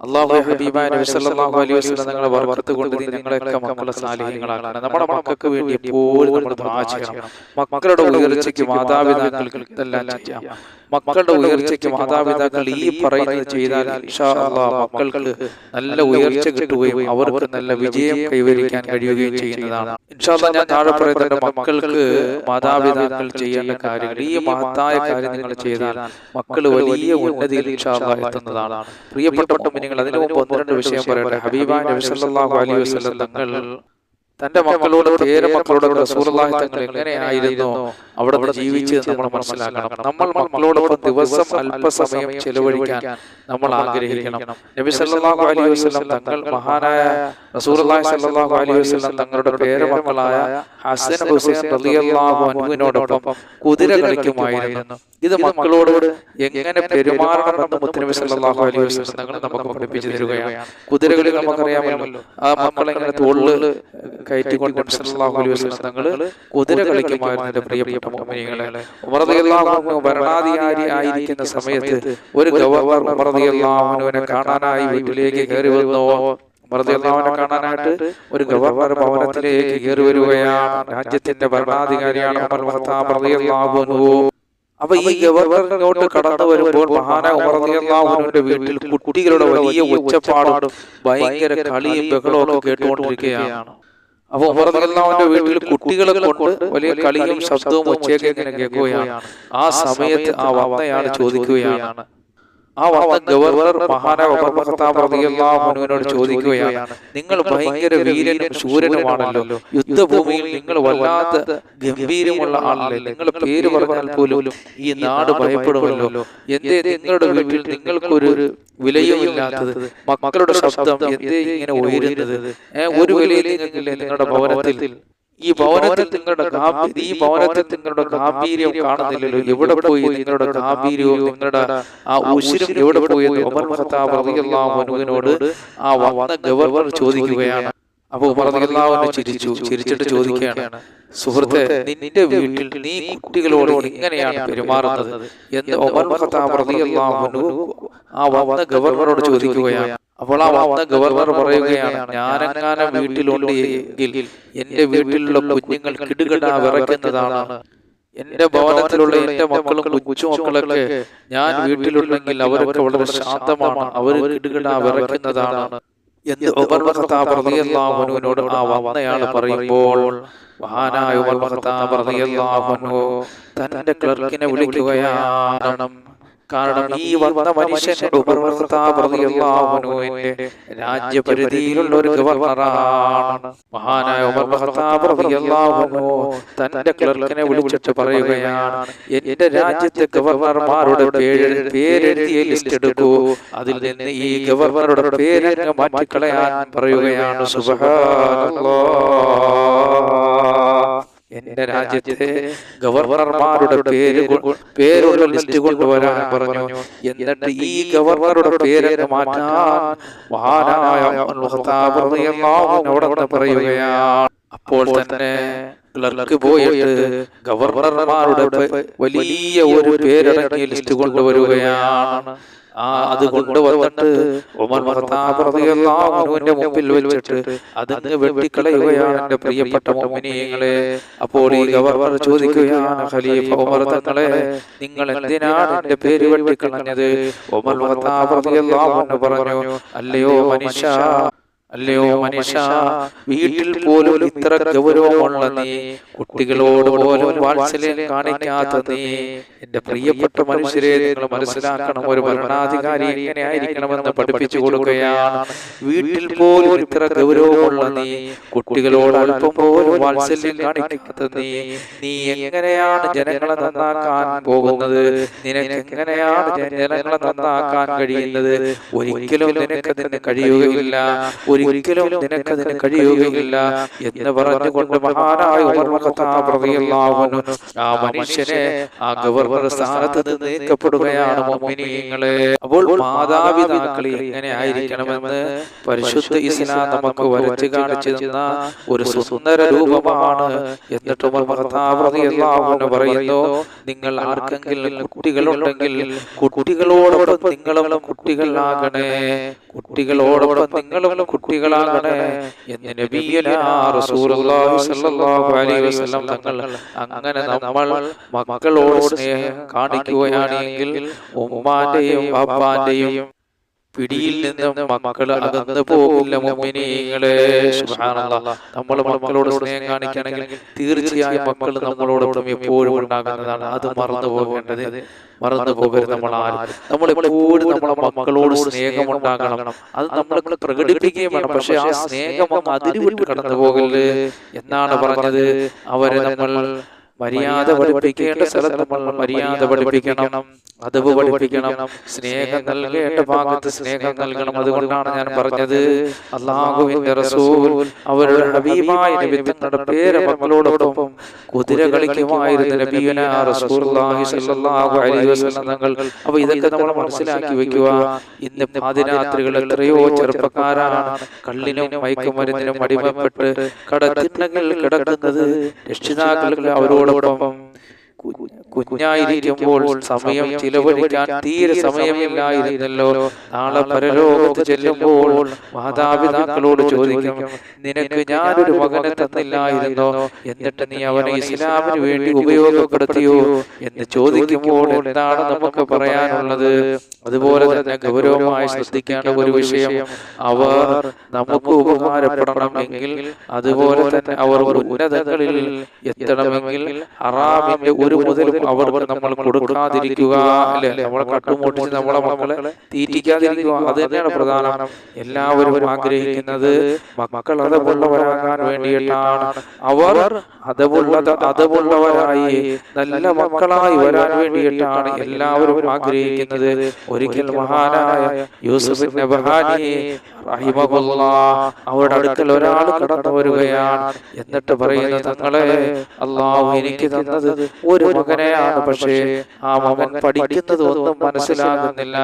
അള്ളാഹു സല്ലല്ലാഹു അലൈഹി വസല്ലം നിങ്ങളെ ബർക്കത്ത് കൊണ്ട് ഞങ്ങളെയൊക്കെ മക്കളെ സാലിഹ്യങ്ങളാക്കണം നമ്മുടെ മക്കൾക്ക് വേണ്ടി എപ്പോഴും നമ്മൾ ദുആ ചെയ്യണം. മക്കളുടെ ഉയർച്ചയ്ക്ക് മാതാപിതാക്കൾക്ക് ഇതെല്ലാം ചെയ്യാം. മക്കളുടെ ഉയർച്ചയ്ക്ക് മാതാപിതാക്കൾ ഈ പറയുന്നത് ചെയ്താൽ മക്കൾക്ക് നല്ല ഉയർച്ച കിട്ടുകയും അവർക്ക് നല്ല വിജയം കൈവരിക്കാൻ കഴിയുകയും ചെയ്യുന്നതാണ്. ഇൻഷാ അള്ളാഹ് ഞാൻ താഴെ പറയുന്ന മക്കൾക്ക് മാതാപിതാക്കൾ ചെയ്യേണ്ട കാര്യങ്ങൾ ഈ മഹത്തായ കാര്യം നിങ്ങൾ ചെയ്താൽ മക്കൾ വലിയ ഉന്നതിയിൽ ഇൻഷാല്ല എത്തുന്നതാണ് പ്രിയപ്പെട്ട നിങ്ങൾ അതിനു മുമ്പ് ഒന്ന് രണ്ട് വിഷയം പറയട്ടെ. ഹബീബ നബി സല്ലല്ലാഹു അലൈഹി വസല്ലം തങ്ങൾ തന്റെ മക്കളോട് പേരമക്കളോട് റസൂലുള്ളാഹി തങ്ങൾ എങ്ങനെയായിരുന്നു? അവിടെ ജീവിച്ചത് നമ്മൾ മനസ്സിലാക്കണം. നമ്മൾ മക്കളോടൊപ്പം ദിവസം അല്പസമയം ചെലവഴിക്കാൻ നമ്മൾ ആഗ്രഹിക്കണം. നബി സല്ലല്ലാഹു അലൈഹി വസല്ലം തങ്ങൾ മഹാനായ റസൂലുള്ളാഹി സല്ലല്ലാഹു അലൈഹി വസല്ലം തങ്ങളുടെ പേരമക്കളായ ഹസൻ ഹുസൈൻ റളിയല്ലാഹു അൻഹുവിനോടൊപ്പം കുതിര കളിക്കുമായിരുന്നു ഇത് മക്കളോട് എങ്ങനെ പെരുമാറണമെന്ന് മുത്തനബി സല്ലല്ലാഹു അലൈഹി വസല്ലം തങ്ങൾ നമുക്ക് പഠിപ്പിച്ചു തരികയാണ്. കുതിരകളിൽ നമുക്കറിയാമല്ലോ. ആ മക്കളെ ഇങ്ങനെ തോളിൽ കയറ്റിക്കൊണ്ട് നബി സല്ലല്ലാഹു അലൈഹി വസല്ലം തങ്ങൾ കുതിര കളിക്കുമായിരുന്നു എന്റെ പ്രിയപ്പെട്ട മുഅ്മിനീങ്ങളെ ഉമർ റളിയല്ലാഹു അൻഹു ഭരണാധികാരി ആയിരിക്കുന്ന സമയത്ത് ഒരു ഗവർണർ ഉമർ റളിയല്ലാഹു അൻഹുവിനെ കാണാനായി വീട്ടിലേക്ക് കയറി വന്നു? മറുതിയല്ലാവിനെ കാണാനായിട്ട് ഒരു ഗവർണർ ഭവനത്തിലേക്ക് കയറി വരികയാണ്. രാജ്യത്തിന്റെ ഭരണാധികാരിയാണ് അപ്പൊ ഈ ഗവർണറിനോട്ട് കടന്നു വരുമ്പോൾ മഹാന വീട്ടിൽ കുട്ടികളുടെ വലിയ ഒച്ചപ്പാടും ഭയങ്കര കളിയും ബഹളവും ഒക്കെ കേട്ടുകൊണ്ടിരിക്കുകയാണ് അപ്പൊ ഉമർദിയല്ലാഹുവിന്റെ വീട്ടിൽ കുട്ടികളെ കൊണ്ട് വലിയ കളിയും ശബ്ദവും ഒച്ചയൊക്കെ ഇങ്ങനെ കേൾക്കുകയാണ്. ആ സമയത്ത് ആ വന്നയാൾ ചോദിക്കുകയാണ്. ആ വന്ന ഗവർണർ മഹാനായ ചോദിക്കുകയാണ് നിങ്ങൾ ഭയങ്കര വീരനും ശൂരനുമാണല്ലോ. യുദ്ധഭൂമിയിൽ നിങ്ങൾ വല്ലാത്ത ഗംഭീരമുള്ള ആളല്ലേ. നിങ്ങൾ പേര് പറഞ്ഞാൽ പോലും ഈ നാട് ഭയപ്പെടുമല്ലോ. എന്തേ നിങ്ങളുടെ വീട്ടിൽ നിങ്ങൾക്കൊരു വിലയും ഇല്ലാത്തത് മക്കളുടെ ശബ്ദം എന്തേ ഇങ്ങനെ ഉയരുന്നത്? ഒരു വിലയും നിങ്ങളുടെ ഭവനത്തിൽ ഈ ഭവനത്തിൽ നിങ്ങളുടെ ഈ ഭവനത്തിൽ നിങ്ങളുടെ ഗാംഭീര്യം കാണുന്നില്ലല്ലോ. എവിടെ പോയി നിങ്ങളുടെ ഗാംഭീര്യവും നിങ്ങളുടെ ആ ഉശിരും എവിടെ പോയി ഉമർ ഖത്താബ് റളിയല്ലാഹു ആ വന്ന ഗവർണർ ചോദിക്കുകയാണ്. അപ്പൊ ഉമർ റളിയല്ലാഹു ചിരിച്ചു ചിരിച്ചിട്ട് ചോദിക്കുകയാണ്. സുഹൃത്തെ നിന്റെ വീട്ടിൽ നീ കുട്ടികളോട് ഇങ്ങനെയാണ് പെരുമാറുന്നത്? എന്ന് ഉമർ ഖത്താബ് റളിയല്ലാഹു ആ വന്ന ഗവർണറോട് ചോദിക്കുകയാണ്. അപ്പോൾ ആ വന്ന ഗവർണർ പറയുകയാണ് ഞാനെങ്ങാനും വീട്ടിലുണ്ട് എങ്കിൽ എന്റെ വീട്ടിലുള്ള കുഞ്ഞുങ്ങൾ കിടുകിടാ വിറയ്ക്കുന്നതാണ്. എന്റെ ഭവനത്തിലുള്ള എന്റെ മക്കളും കൊച്ചുമക്കളൊക്കെ ഞാൻ വീട്ടിലുണ്ടെങ്കിൽ അവരൊക്കെ വളരെ ശാന്തമാണ്. അവർ കിടുകിടാ വിറയ്ക്കുന്നതാണ്. എന്ന് ഉമർ ഖത്താബ് റളിയല്ലാഹു അൻഹുവിനോട് ആ വന്നയാൾ പറയുമ്പോൾ മഹാനായ ഉമർ ഖത്താബ് റളിയല്ലാഹു അൻഹു തന്റെ ക്ലർക്കിനെ വിളിക്കുകയാണ്. കാരണം ഈ വന്ന മനുഷ്യൻ രാജ്യപരിധിയിലുള്ള ഒരു ഗവർണറാണ്. മഹാനായ തന്റെ ക്ലർക്കിനെ വിളിച്ചിട്ട് പറയുകയാണ്. എന്റെ രാജ്യത്തെ ഗവർണർമാരുടെ പേര് പേരെഴുതിയ ലിസ്റ്റ് എടുക്കൂ. അതിൽ നിന്ന് ഈ ഗവർണറുടെ പേരങ്ങ് മാറ്റിക്കളയാൻ പറയുകയാണ്. സുബ്ഹാനല്ലാഹ്. എന്റെ രാജ്യത്തെ ഗവർണർമാരുടെ പേര് കൊ- പേരുള്ള ലിസ്റ്റ് കൊണ്ടുവരാൻ പറഞ്ഞു. എന്നിട്ട് ഈ ഗവർണറുടെ പേരങ്ങ് മാറ്റാൻ മഹാനായ അവിടെ പറയുകയാണ്. അപ്പോൾ തന്നെ ക്ലർക്ക് പോയിട്ട് ഗവർണർമാരുടെ വലിയ ഒരു പേരടങ്ങിയ ലിസ്റ്റ് കൊണ്ടുവരികയാണ്. ആ അത് കൊണ്ടുവന്നിട്ട് ഉമർ ഖത്താബ് റളിയല്ലാഹു മുമ്പിൽ വെച്ചിട്ട് അതിന് വെട്ടിക്കളയുകയാണ് എന്റെ പ്രിയപ്പെട്ട മുഅ്മിനീങ്ങളെ അപ്പോൾ ഈ ഗവർണർ ചോദിക്കുകയാണ് ഖലീഫ ഉമർ തങ്ങളെ നിങ്ങൾ എന്തിനാണ് എന്റെ പേര് വെട്ടിക്കളഞ്ഞത്? ഉമർ പറഞ്ഞു അല്ലയോ മനുഷ്യ അല്ലയോ മനുഷ്യ വീട്ടിൽ പോലും ഇത്ര ഗൗരവമുള്ള നീ കുട്ടികളോട് പോലും വാത്സല്യം കാണിക്കാത്ത നീ എന്റെ പ്രിയപ്പെട്ട മനുഷ്യരെ നിങ്ങൾ മനസ്സിലാക്കണം ഒരു ഭരണാധികാരി എങ്ങനെ ആയിരിക്കണമെന്ന് പഠിപ്പിച്ചു കൊടുക്കുകയാണ്. വീട്ടിൽ പോലും ഇത്ര ഗൗരവമുള്ള നീ കുട്ടികളോട് അല്പം പോലും വാത്സല്യം കാണിക്കാത്ത നീ നീ എങ്ങനെയാണ് ജനങ്ങളെ നന്നാക്കാൻ പോകുന്നത്? നിനക്ക് എങ്ങനെയാണ് ജനങ്ങളെ നന്നാക്കാൻ കഴിയുന്നത്? ഒരിക്കലും നിനക്ക് അതിന് കഴിയുകയില്ല. ഒരിക്കലും നിനക്കതിന് കഴിയുകയില്ല എന്ന് പറഞ്ഞുകൊണ്ട് മഹാനായ ആ മനുഷ്യനെ ആ ഗവർണർ സ്ഥാനത്ത് നിന്ന് നീക്കപ്പെടുകയാണ് മുഅ്മിനീങ്ങളെ. അപ്പോൾ മാതാപിതാക്കൾ എങ്ങനെ ആയിരിക്കണമെന്ന് പരിശുദ്ധ ഇസ്ലാം നമുക്ക് വരച്ചു കാണിച്ചു തന്ന ഒരു സുന്ദര രൂപമാണ് എന്നിട്ട് പറയുന്നു നിങ്ങൾ ആർക്കെങ്കിലും കുട്ടികളുണ്ടെങ്കിൽ കുട്ടികളോടൊപ്പം നിങ്ങളും കുട്ടികളാകണേ. കുട്ടികളോടൊപ്പം നിങ്ങളും എന്ന് അലൈഹി വസല്ലം തങ്ങൾ അങ്ങനെ നമ്മൾ മക്കളോട് സ്നേഹം കാണിക്കുകയാണെങ്കിൽ ഉമ്മാന്റെയും ബാപ്പാന്റെയും പിടിയിൽ നിന്നും മക്കൾ അകന്നു പോകില്ല നമ്മൾ മക്കളോട് സ്നേഹം കാണിക്കുകയാണെങ്കിൽ തീർച്ചയായും മക്കൾ നമ്മളോടൊപ്പം എപ്പോഴും ഉണ്ടാകുന്നതാണ്. അത് മറന്നു പോകേണ്ടത് മറന്നു പോകരുത് നമ്മൾ ആരും നമ്മൾ എപ്പോഴും നമ്മളെ മക്കളോട് സ്നേഹം ഉണ്ടാകണം. അത് നമ്മൾ പ്രകടിപ്പിക്കുകയും വേണം. പക്ഷെ ആ സ്നേഹം അതിരുവിട്ട് അതിര് കടന്നു പോകൽ എന്നാണ് പറഞ്ഞത്? അവരെ നമ്മൾ മര്യാദ പഠിപ്പിക്കേണ്ട സ്ഥലത്ത് നമ്മൾ മര്യാദ പഠിപ്പിക്കണം അതവ് പഠിപ്പിക്കണം സ്നേഹം നൽകേണ്ട ഭാഗത്ത് സ്നേഹം നൽകണം അതുകൊണ്ടാണ് ഞാൻ പറഞ്ഞത്. അള്ളാഹുവിന്റെ റസൂൽ അവരുടെ ഹബീബായ നബി തങ്ങളുടെ പേര് മക്കളോടൊപ്പം കുതിര കളിക്കുമായിരുന്ന നബീന റസൂലുള്ളാഹി സ്വല്ലല്ലാഹു അലൈഹി വസല്ലം തങ്ങൾ അപ്പൊ ഇതൊക്കെ നമ്മൾ മനസ്സിലാക്കി വെക്കുക ഇന്ന് പാതിരാത്രികൾ എത്രയോ ചെറുപ്പക്കാരാണ് കള്ളിനും മയക്കുമരുന്നിനും അടിമപ്പെട്ട് കടത്തിണ്ണങ്ങൾ കിടക്കുന്നത് രക്ഷിതാക്കൾക്ക് അവരോടൊപ്പം കുഞ്ഞായിരിക്കുമ്പോൾ സമയം ചിലവഴിക്കാൻ തീരെ സമയമില്ലായിരുന്നല്ലോ. നാളെ പരലോകത്ത് ചെല്ലുമ്പോൾ മാതാപിതാക്കളോട് ചോദിക്കും നിനക്ക് ഞാനൊരു മകനെ തന്നില്ലായിരുന്നോ? എന്നിട്ട് നീ അവനെ ഇസ്ലാമിന് വേണ്ടി ഉപയോഗപ്പെടുത്തിയോ? എന്ന് ചോദിക്കുമ്പോൾ എന്താണ് നമുക്ക് പറയാനുള്ളത്? അതുപോലെ തന്നെ ഗൗരവമായി ശ്രദ്ധിക്കേണ്ട ഒരു വിഷയം അവർ നമുക്ക് ഉപകാരപ്പെടണമെങ്കിൽ അതുപോലെ തന്നെ അവർ ഉന്നതങ്ങളിൽ എത്തണമെങ്കിൽ ഹറാമിന്റെ ഒരു മുതൽ അവർക്ക് നമ്മൾ കൊടുക്കാതിരിക്കുക അല്ലെ? നമ്മളെ കട്ടുമുട്ടിച്ച് നമ്മളെ മക്കളെ തീറ്റിക്കാതിരിക്കുക. അത് തന്നെയാണ് പ്രധാനം. എല്ലാവരും ആഗ്രഹിക്കുന്നത് മക്കൾ അതവുള്ളവരാകാൻ വേണ്ടിയിട്ടാണ്. അവർ അതവുള്ളത് അതവുള്ളവരായി നല്ല മക്കളായി വരാൻ വേണ്ടിയിട്ടാണ് എല്ലാവരും ആഗ്രഹിക്കുന്നത്. ഒരിക്കൽ മഹാനായ യൂസഫ് നബഹാനി അവരുടെ അടുക്കൽ ഒരാൾ കടന്നു വരികയാണ്. എന്നിട്ട് പറയുന്നത് തങ്ങളെ അള്ളാഹു എനിക്ക് തന്നത് ഒരു മകനെയാണ് പക്ഷേ ആ മകൻ പഠിക്കുന്നതൊന്നും മനസ്സിലാകുന്നില്ല.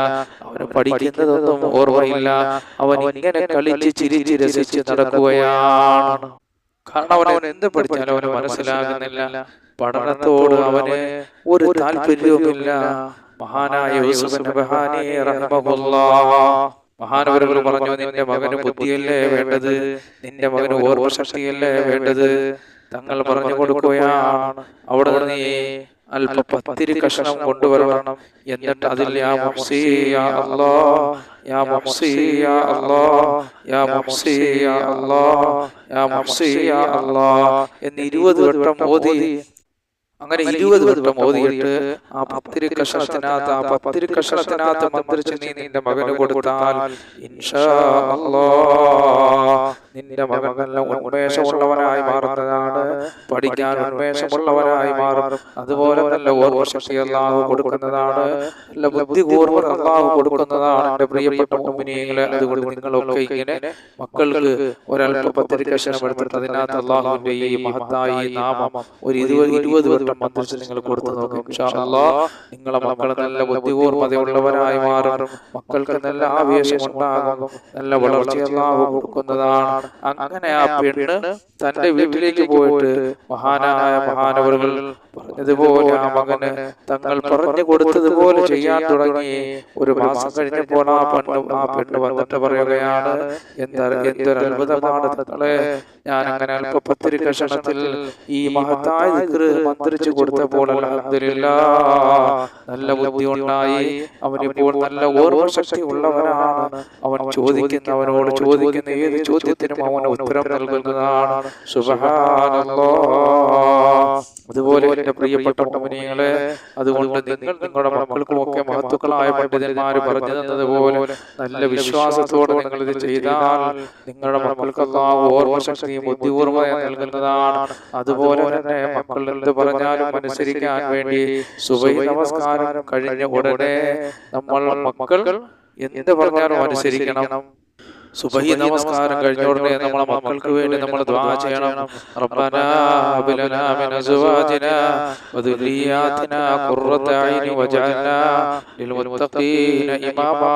അവന് പഠിക്കുന്നതൊന്നും ഓർമ്മയില്ല. അവൻ ഇങ്ങനെ കളിച്ച് ചിരിച്ച് രസിച്ച് നടക്കുകയാണ്. കാരണം അവൻ എന്ത് പഠിച്ചാലും അവന് മനസ്സിലാകുന്നില്ല. പഠനത്തോട് അവന് ഒരു താല്പര്യവുമില്ല. മഹാനായ മഹാനവരവർ മഹാനവരുകൾ പറഞ്ഞു നിന്റെ മകന് ബുദ്ധിയല്ലേ വേണ്ടത്? നിന്റെ മകന് ഓർമ്മശക്തിയല്ലേ വേണ്ടത്? തങ്ങൾ പറഞ്ഞു കൊടുക്കുകയാണ്. അവിടെ നീ അല്പ പത്തിരി കഷ്ണം കൊണ്ടുവരണം. എന്നിട്ട് അതിൽ യാ മഹ്സി യാ അല്ലാ. യാ മഹ്സി യാ അല്ലാ. യാ മഹ്സി യാ അല്ലാ. യാ മഹ്സി അല്ലാ. എന്ന് ഇരുപത് വട്ടം ഓതി. അങ്ങനെ ഇരുപത് വട്ടം ഓതിയിട്ട് ആ പത്തിരി കഷണത്തിനകത്ത് ആ പത്തിരി കഷണത്തിനകത്ത് മന്ത്രിച്ച് നീ നിന്റെ മകന് കൊടുത്താൽ ഇൻഷാ അല്ലാ. നിന്റെ മകൻ നല്ല ഉന്മേഷമുള്ളവനായി മാറുന്നതാണ്. പഠിക്കാൻ ഉന്മേഷമുള്ളവനായി മാറും. അതുപോലെ നല്ല ഓർമ്മശക്തി അള്ളാഹു കൊടുക്കുന്നതാണ്. നല്ല ബുദ്ധി കൂർമ്മ അള്ളാഹു കൊടുക്കുന്നതാണ്. എന്റെ പ്രിയപ്പെട്ട മുമ്പിനികളെ അതുകൊണ്ട് നിങ്ങളൊക്കെ ഇങ്ങനെ മക്കൾക്ക് ഒരല്പ പത്തിരി കഷണം എടുത്തിട്ട് അതിനകത്ത് അള്ളാഹുവിന്റെ ഈ മഹത്തായി നാമം ഒരു ഇരുപത് ഇരുപത് വട്ടം മന്ത്രിച്ച് നിങ്ങൾ കൊടുത്തു നോക്കും. നിങ്ങളെ മക്കൾ നല്ല ബുദ്ധിപൂർവതയുള്ളവരായി മാറും. മക്കൾക്ക് നല്ല ആവേശം ഉണ്ടാകും. നല്ല വളർച്ച അള്ളാഹു കൊടുക്കുന്നതാണ് അങ്ങനെ ആ പെണ്ണ് തന്റെ വീട്ടിലേക്ക് പോയിട്ട് മഹാനായ മഹാനവറുകൾ പറഞ്ഞതുപോലെ ആ മകന് തങ്ങൾ പറഞ്ഞു കൊടുത്തതുപോലെ ചെയ്യാൻ തുടങ്ങി. ഒരു മാസം കഴിഞ്ഞപ്പോൾ ആ പെണ്ണ് ആ പെണ്ണ് വന്നിട്ട് പറയുകയാണ് എന്താ എന്തൊരു അത്ഭുതമാണ് തങ്ങളെ ഞാൻ അങ്ങനെ അല്പത്തിരി കഷണത്തിൽ ഈ മഹത്തായ മന്ത്രിച്ചു കൊടുത്തപ്പോൾ അൽഹംദുലില്ലാ നല്ല ബുദ്ധി ഉണ്ടായി. അവനിപ്പോൾ നല്ല ഓർമ്മശക്തി ഉള്ളവനാണ്. അവൻ ചോദിക്കുന്നവനോട് ചോദിക്കുന്ന ഏത് ചോദ്യത്തിനും അവന് ഉത്തരം നൽകുന്നതാണ്. സുബ്ഹാനല്ലാഹ് അതുപോലെ എന്റെ പ്രിയപ്പെട്ട മുനികളെ അതുകൊണ്ട് നിങ്ങൾ നിങ്ങളുടെ മക്കൾക്കും ഒക്കെ മഹത്വക്കളായ പണ്ഡിതന്മാർ പറഞ്ഞു തന്നതുപോലെ നല്ല വിശ്വാസത്തോടെ നിങ്ങൾ ഇത് ചെയ്താൽ നിങ്ങളുടെ മക്കൾക്ക് അള്ളാഹു ഓർമ്മശക്തിയും ബുദ്ധിപൂർവം നൽകുന്നതാണ്. അതുപോലെ തന്നെ മക്കൾ എന്ത് പറഞ്ഞാലും അനുസരിക്കാൻ വേണ്ടി സുബൈ നമസ്കാരം കഴിഞ്ഞ ഉടനെ നമ്മൾ മക്കൾ എന്ത് പറഞ്ഞാലും അനുസരിക്കണം. സുബഹി നമസ്കാരം കഴിഞ്ഞ ഉടനെ നമ്മളെ മക്കൾക്ക് വേണ്ടി നമ്മൾ ദ്വാ ചെയ്യണം. റബ്ബന ഹബ് ലനാ മിൻ അസ്വാജിന വദുരിയാതിനാ ഖുർറത ഐനി വജഅൽനാ ലിൽ മുത്തഖീന ഇമാമാ.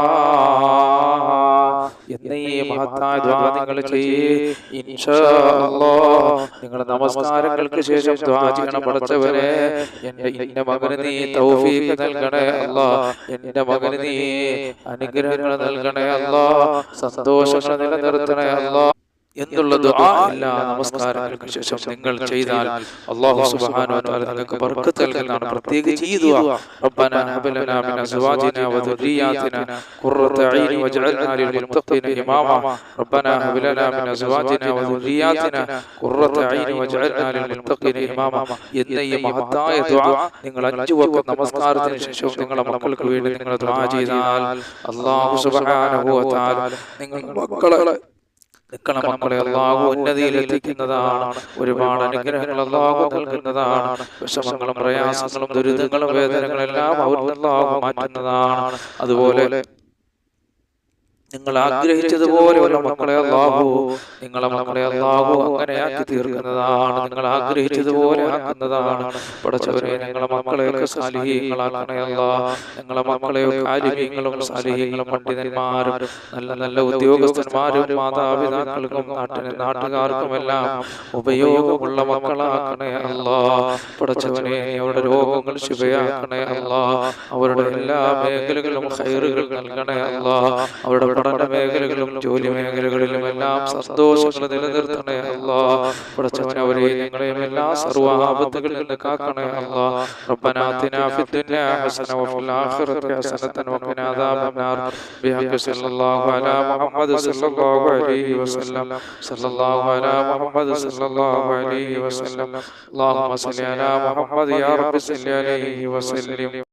എന്നീ മഹത്തായ ദ്വാ നിങ്ങൾ ചെയ്യേ. ഇൻഷാ അല്ലാഹ്. നിങ്ങൾ നമസ്കാരങ്ങൾക്ക് ശേഷം ദ്വാ ചെയ്യണം പഠിച്ചവരെ. എന്റെ എന്റെ മകന് നീ തൗഫീഖ് നൽകണേ അല്ലാഹ്. എന്റെ മകന് നീ അനുഗ്രഹങ്ങൾ നൽകണേ അല്ലാ സന്തോഷങ്ങൾ നിലനിർത്തണേ അല്ലാ എന്നുള്ള എല്ലാ നമസ്കാരങ്ങൾക്ക് ശേഷം നിങ്ങൾ ചെയ്താൽ അല്ലാഹു സുബ്ഹാനഹു വ തആല നിങ്ങൾക്ക് ബർക്കത്ത് നൽകുന്നതാണ്. പ്രത്യേകിച്ച് ഈ ദുആ റബ്ബന ഹബ് ലനാ മിൻ അസ്വാജിനാ വദുരിയാതിനാ ഖുർറത അയ്നി വജ്അൽനാ ലിൽ മുത്തഖീന ഇമാമാ. റബ്ബന ഹബ് ലനാ മിൻ അസ്വാജിനാ വദുരിയാതിനാ ഖുർറത അയ്നി വജ്അൽനാ ലിൽ മുത്തഖീന ഇമാമാ. എന്ന ഈ മഹത്തായ ദുആ നിങ്ങൾ അഞ്ചു വക്ത നമസ്കാരത്തിന് ശേഷം നിങ്ങളുടെ മക്കൾക്ക് വേണ്ടി നിങ്ങൾ ദുആ ചെയ്താൽ അല്ലാഹു സുബ്ഹാനഹു വ തആല നിങ്ങളുടെ മക്കളെ നിൽക്കണ. മക്കളെ അള്ളാഹു ഉന്നതിയിൽ എത്തിക്കുന്നതാണ് ഒരുപാട് അനുഗ്രഹങ്ങൾ അള്ളാഹു നൽകുന്നതാണ്. വിഷമങ്ങളും പ്രയാസങ്ങളും ദുരിതങ്ങളും വേദനകളും എല്ലാം അവർ അള്ളാഹു മാറ്റുന്നതാണ്. അതുപോലെ നിങ്ങൾ ആഗ്രഹിച്ചതുപോലെ മക്കളെ അല്ലാഹു നിങ്ങളെ മക്കളെ അള്ളാഹു അങ്ങനെയാക്കി തീർക്കുന്നതാണ്. നിങ്ങൾ ആഗ്രഹിച്ചതുപോലെ ആക്കുന്നതാണ്. പഠിച്ചവരെ നിങ്ങളെ മക്കളെയൊക്കെ സാലിഹീങ്ങളാക്കണേ അല്ലാ നിങ്ങളെ മക്കളെയൊക്കെ ആലിഹീങ്ങളും സാലിഹീങ്ങളും പണ്ഡിതന്മാരും നല്ല നല്ല ഉദ്യോഗസ്ഥന്മാരും മാതാപിതാക്കൾക്കും നാട്ടിന് നാട്ടുകാർക്കും എല്ലാം ഉപയോഗമുള്ള മക്കളാക്കണേ അല്ലാ പഠിച്ചവനെ അവരുടെ രോഗങ്ങൾ ശുഭയാക്കണേ അല്ലാ അവരുടെ എല്ലാ മേഖലകളിലും ഹൈറുകൾ നൽകണേ അല്ലാ അവരുടെ പഠന മേഖലകളിലും ജോലി മേഖലകളിലും എല്ലാം സന്തോഷങ്ങൾ നിലനിർത്തണേ അല്ലാ പഠിച്ചവൻ അവരെ ഞങ്ങളെയും എല്ലാ സർവ്വ ആപത്തുകളിൽ നിന്ന് കാക്കണേ അല്ലാ ربنا آتنا في الدنيا حسنة وفي الآخرة حسنة وقنا عذاب النار بحق صلى الله على محمد صلى الله عليه وسلم صلى الله على محمد صلى الله عليه وسلم اللهم صل على محمد يا رب صل عليه وسلم